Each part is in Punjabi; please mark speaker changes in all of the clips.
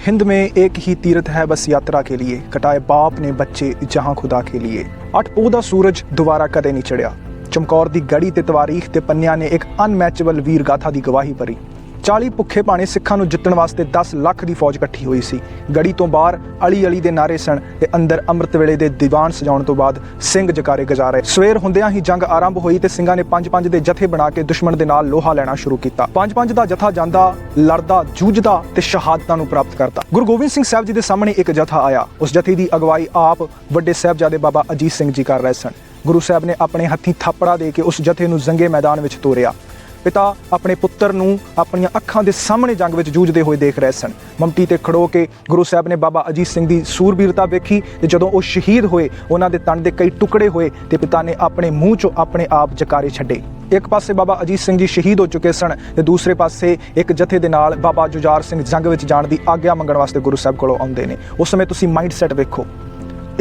Speaker 1: हिंद में एक ही तीर्थ है बस यात्रा के लिए कटाए बाप ने ਬੱਚੇ ਜਹਾਂ ਖੁਦਾ ਕੇ लिए ਅੱਠ ਪੋਹ ਦਾ ਸੂਰਜ ਦੁਬਾਰਾ ਕਦੇ ਨਹੀਂ ਚੜਿਆ ਚਮਕੌਰ ਦੀ ਗੜੀ ਤੇ ਤਵਾਰੀਖ ਤੇ ਪੰਨਿਆਂ ਨੇ ਇੱਕ ਅਨਮੈਚੇਬਲ ਵੀਰ ਗਾਥਾ ਦੀ ਗਵਾਹੀ ਭਰੀ 40 ਭੁੱਖੇ ਭਾਣੇ ਸਿੱਖਾਂ ਨੂੰ ਜਿੱਤਣ ਵਾਸਤੇ 10 ਲੱਖ ਦੀ ਫੌਜ ਇਕੱਠੀ ਹੋਈ ਸੀ। ਗੜੀ ਤੋਂ ਬਾਹਰ ਅਲੀ ਅਲੀ ਦੇ ਨਾਰੇ ਸਣ ਤੇ ਅੰਦਰ ਅੰਮ੍ਰਿਤ ਵੇਲੇ ਦੇ ਦੀਵਾਨ ਸਜਾਉਣ ਤੋਂ ਬਾਅਦ ਸਿੰਘ ਜਕਾਰੇ ਗਜਾਰੇ। ਸਵੇਰ ਹੁੰਦਿਆਂ ਹੀ ਜੰਗ ਆਰੰਭ ਹੋਈ ਤੇ ਸਿੰਘਾਂ ਨੇ ਪੰਜ ਪੰਜ ਦੇ ਜਥੇ ਬਣਾ ਕੇ ਦੁਸ਼ਮਣ ਦੇ ਨਾਲ ਲੋਹਾ ਲੈਣਾ ਸ਼ੁਰੂ ਕੀਤਾ। ਪੰਜ ਪੰਜ ਦਾ ਜਥਾ ਜਾਂਦਾ, ਲੜਦਾ, ਜੂਝਦਾ ਤੇ ਸ਼ਹਾਦਤਾਂ ਨੂੰ ਪ੍ਰਾਪਤ ਕਰਦਾ। ਗੁਰੂ ਗੋਬਿੰਦ ਸਿੰਘ ਸਾਹਿਬ ਜੀ ਦੇ ਸਾਹਮਣੇ ਇੱਕ ਜਥਾ ਆਇਆ। ਉਸ ਜਥੇ ਦੀ ਅਗਵਾਈ ਆਪ ਵੱਡੇ ਸਾਹਿਬਜ਼ਾਦੇ ਬਾਬਾ ਅਜੀਤ ਸਿੰਘ ਜੀ ਕਰ ਰਹੇ ਸਨ। ਗੁਰੂ ਸਾਹਿਬ ਨੇ ਆਪਣੇ ਹੱਥੀਂ ਥਾਪੜਾ ਦੇ ਕੇ ਉਸ ਜਥੇ ਨੂੰ ਜੰਗੇ ਮੈਦਾਨ ਵਿੱਚ ਤੋਰਿਆ। ਪਿਤਾ ਆਪਣੇ ਪੁੱਤਰ ਨੂੰ ਆਪਣੀਆਂ ਅੱਖਾਂ ਦੇ ਸਾਹਮਣੇ ਜੰਗ ਵਿੱਚ ਜੂਝਦੇ ਹੋਏ ਦੇਖ ਰਹੇ ਸਨ। ਮਮਟੀ ਤੇ ਖੜੋ ਕੇ ਗੁਰੂ ਸਾਹਿਬ ਨੇ ਬਾਬਾ ਅਜੀਤ ਸਿੰਘ ਦੀ ਸੂਰਬੀਰਤਾ ਵੇਖੀ ਤੇ ਜਦੋਂ ਉਹ ਸ਼ਹੀਦ ਹੋਏ, ਉਹਨਾਂ ਦੇ ਤਨ ਦੇ ਕਈ ਟੁਕੜੇ ਹੋਏ ਤੇ ਪਿਤਾ ਨੇ ਆਪਣੇ ਮੂੰਹ 'ਚੋਂ ਆਪਣੇ ਆਪ ਜਕਾਰੇ ਛੱਡੇ। ਇੱਕ ਪਾਸੇ ਬਾਬਾ ਅਜੀਤ ਸਿੰਘ ਜੀ ਸ਼ਹੀਦ ਹੋ ਚੁੱਕੇ ਸਨ ਤੇ ਦੂਸਰੇ ਪਾਸੇ ਇੱਕ ਜਥੇ ਦੇ ਨਾਲ ਬਾਬਾ ਜੁਝਾਰ ਸਿੰਘ ਜੰਗ ਵਿੱਚ ਜਾਣ ਦੀ ਆਗਿਆ ਮੰਗਣ ਵਾਸਤੇ ਗੁਰੂ ਸਾਹਿਬ ਕੋਲੋਂ ਆਉਂਦੇ ਨੇ। ਉਸ ਸਮੇਂ ਤੁਸੀਂ ਮਾਈਂਡਸੈਟ ਵੇਖੋ।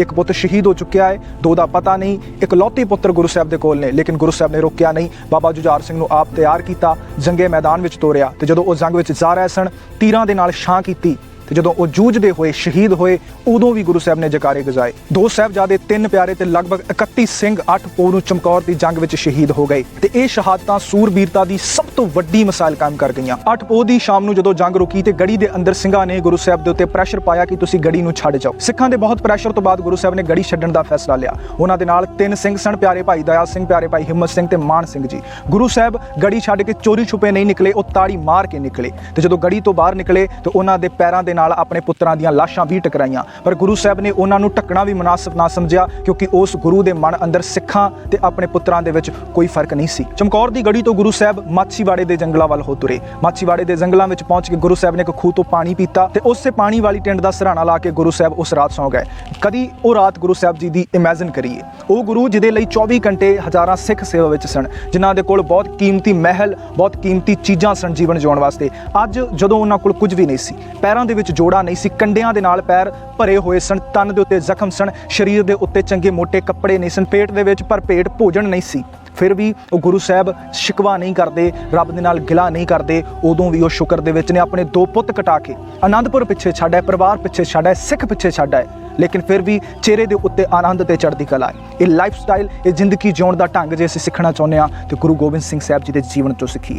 Speaker 1: ਇੱਕ ਪੁੱਤ ਸ਼ਹੀਦ ਹੋ ਚੁੱਕਿਆ ਹੈ, ਦੋ ਦਾ ਪਤਾ ਨਹੀਂ ਇਕਲੌਤੇ ਪੁੱਤਰ ਗੁਰੂ ਸਾਹਿਬ ਦੇ ਕੋਲ ਨੇ, ਲੇਕਿਨ ਗੁਰੂ ਸਾਹਿਬ ਨੇ ਰੋਕਿਆ ਨਹੀਂ। ਬਾਬਾ ਜੁਝਾਰ ਸਿੰਘ ਨੂੰ ਆਪ ਤਿਆਰ ਕੀਤਾ, ਜੰਗੇ ਮੈਦਾਨ ਵਿੱਚ ਤੋਰਿਆ ਤੇ ਜਦੋਂ ਉਹ ਜੰਗ ਵਿੱਚ ਜਾ ਰਹੇ ਸਨ, ਤੀਰਾਂ ਦੇ ਨਾਲ ਛਾਂ ਕੀਤੀ ਤੇ ਜਦੋਂ ਉਹ ਜੂਝਦੇ ਹੋਏ, ਸ਼ਹੀਦ ਹੋਏ, ਉਦੋਂ ਵੀ ਗੁਰੂ ਸਾਹਿਬ ਨੇ ਜਕਾਰੇ ਗਜਾਏ। ਦੋ ਸਾਹਿਬਜ਼ਾਦੇ, ਤਿੰਨ ਪਿਆਰੇ ਤੇ ਲਗਭਗ 31 ਸਿੰਘ 8 ਪੋਹ ਨੂੰ ਚਮਕੌਰ ਦੀ ਜੰਗ ਵਿੱਚ ਸ਼ਹੀਦ ਹੋ ਗਏ। ਤੇ ਇਹ ਸ਼ਹਾਦਤਾਂ ਸੂਰਬੀਰਤਾ ਦੀ ਸਭ ਤੋਂ ਵੱਡੀ ਮਿਸਾਲ ਕਾਇਮ ਕਰ ਗਈਆਂ। 8 ਪੋਹ ਦੀ ਸ਼ਾਮ ਨੂੰ ਜਦੋਂ ਜੰਗ ਰੁਕੀ ਤੇ ਗੜੀ ਦੇ ਅੰਦਰ ਸਿੰਘਾਂ ਨੇ ਗੁਰੂ ਸਾਹਿਬ ਦੇ ਉੱਤੇ ਪ੍ਰੈਸ਼ਰ ਪਾਇਆ ਕਿ ਤੁਸੀਂ ਗੜੀ ਨੂੰ ਛੱਡ ਜਾਓ। ਸਿੱਖਾਂ ਦੇ ਬਹੁਤ ਪ੍ਰੈਸ਼ਰ ਤੋਂ ਬਾਅਦ ਗੁਰੂ ਸਾਹਿਬ ਨੇ ਗੜੀ ਛੱਡਣ ਦਾ ਫੈਸਲਾ ਲਿਆ। ਉਹਨਾਂ ਦੇ ਨਾਲ ਤਿੰਨ ਸਿੰਘ ਸਨ, ਪਿਆਰੇ ਭਾਈ ਦਇਆ ਸਿੰਘ, ਪਿਆਰੇ ਭਾਈ ਹਿੰਮਤ ਸਿੰਘ ਤੇ ਮਾਨ ਸਿੰਘ ਜੀ। ਗੁਰੂ ਸਾਹਿਬ ਗੜੀ ਛੱਡ ਕੇ ਚੋਰੀ ਛੁਪੇ ਨਹੀਂ ਨਿਕਲੇ, ਉਹ ਤਾੜੀ ਮਾਰ ਕੇ ਨਿਕਲੇ। ਤੇ ਜਦੋਂ ਗੜੀ ਤੋਂ ਬਾਹਰ ਨਿਕਲੇ, ਤੇ ਉਹਨਾਂ ਦੇ ਪੈਰਾਂ ਦੇ ਨਾਲ ਆਪਣੇ ਪੁੱਤਰਾਂ ਦੀਆਂ ਲਾਸ਼ਾਂ ਵੀ ਟਕਰਾਈਆਂ। ਪਰ ਗੁਰੂ ਸਾਹਿਬ ਨੇ ਉਹਨਾਂ ਨੂੰ ਢੱਕਣਾ ਵੀ ਮੁਨਾਸਬ ਨਾ ਸਮਝਿਆ, ਕਿਉਂਕਿ ਉਸ ਗੁਰੂ ਦੇ ਮਨ ਅੰਦਰ ਸਿੱਖਾਂ ਤੇ ਆਪਣੇ ਪੁੱਤਰਾਂ ਦੇ ਵਿੱਚ ਕੋਈ ਫ਼ਰਕ ਨਹੀਂ ਸੀ। ਚਮਕੌਰ ਦੀ ਗੜੀ ਤੋਂ ਗੁਰੂ ਸਾਹਿਬ ਮਾਛੀਵਾੜੇ ਦੇ ਜੰਗਲਾਂ ਵੱਲ ਹੋ ਤੁਰੇ। ਮਾਛੀਵਾੜੇ ਦੇ ਜੰਗਲਾਂ ਵਿੱਚ ਪਹੁੰਚ ਕੇ ਗੁਰੂ ਸਾਹਿਬ ਨੇ ਇੱਕ ਖੂਹ ਤੋਂ ਪਾਣੀ ਪੀਤਾ ਤੇ ਉਸੇ ਪਾਣੀ ਵਾਲੀ ਟਿੰਡ ਦਾ ਸਰਾਣਾ ਲਾ ਕੇ ਗੁਰੂ ਸਾਹਿਬ ਉਸ ਰਾਤ ਸੌਂ ਗਏ। ਕਦੀ ਉਹ ਰਾਤ ਗੁਰੂ ਸਾਹਿਬ ਜੀ ਦੀ ਇਮੇਜਿਨ ਕਰੀਏ। ਉਹ ਗੁਰੂ ਜਿਹਦੇ ਲਈ 24 ਘੰਟੇ ਹਜ਼ਾਰਾਂ ਸਿੱਖ ਸੇਵਾ ਵਿੱਚ ਸਨ, ਜਿਨ੍ਹਾਂ ਦੇ ਕੋਲ ਬਹੁਤ ਕੀਮਤੀ ਮਹਿਲ, ਬਹੁਤ ਕੀਮਤੀ ਚੀਜ਼ਾਂ ਸਨ ਜੀਵਨ ਜਿਉਣ ਵਾਸਤੇ। ਅੱਜ ਜਦੋਂ ਉਹਨਾਂ ਕੋਲ ਕੁਝ ਵੀ ਨਹੀਂ ਸੀ, ਪੈਰਾਂ ਦੇ ਵਿੱਚ ਜੋੜਾ ਨਹੀਂ ਸੀ, ਕੰਡਿਆਂ ਦੇ ਨਾਲ ਪੈਰ ਭਰੇ ਹੋਏ ਸਨ, ਤਨ ਦੇ ਉੱਤੇ ਜ਼ਖਮ ਸਨ, ਸਰੀਰ ਦੇ ਉੱਤੇ ਚੰਗੇ ਮੋٹے ਕੱਪੜੇ ਨਹੀਂ ਸਨ, ਪੇਟ ਦੇ ਵਿੱਚ ਪਰ ਪੇਟ ਭੋਜਨ ਨਹੀਂ ਸੀ। ਫਿਰ ਵੀ ਉਹ ਗੁਰੂ ਸਾਹਿਬ ਸ਼ਿਕਵਾ ਨਹੀਂ ਕਰਦੇ, ਰੱਬ ਦੇ ਨਾਲ ਗਿਲਾ ਨਹੀਂ ਕਰਦੇ, ਉਦੋਂ ਵੀ ਉਹ ਸ਼ੁਕਰ ਦੇ ਵਿੱਚ ਨੇ, ਆਪਣੇ ਦੋ ਪੁੱਤ ਕਟਾ ਕੇ ਆਨੰਦਪੁਰ ਪਿੱਛੇ ਛੱਡਿਆ ਪਰਿਵਾਰ ਪਿੱਛੇ ਛੱਡਿਆ ਸਿੱਖ ਪਿੱਛੇ ਛੱਡਿਆ ਲੇਕਿਨ ਫਿਰ ਵੀ ਚਿਹਰੇ ਦੇ ਉੱਤੇ ਆਨੰਦ ਤੇ ਚੜ੍ਹਦੀ ਕਲਾ ਹੈ। ਇਹ ਲਾਈਫ ਸਟਾਈਲ ਇਹ ਜ਼ਿੰਦਗੀ ਜਿਉਣ ਦਾ ਢੰਗ ਜੇ ਅਸੀਂ ਸਿੱਖਣਾ ਚਾਹੁੰਦੇ ਹਾਂ, ਤੇ ਗੁਰੂ ਗੋਬਿੰਦ ਸਿੰਘ ਸਾਹਿਬ ਜੀ ਦੇ ਜੀਵਨ ਤੋਂ ਸਿੱਖੀਏ।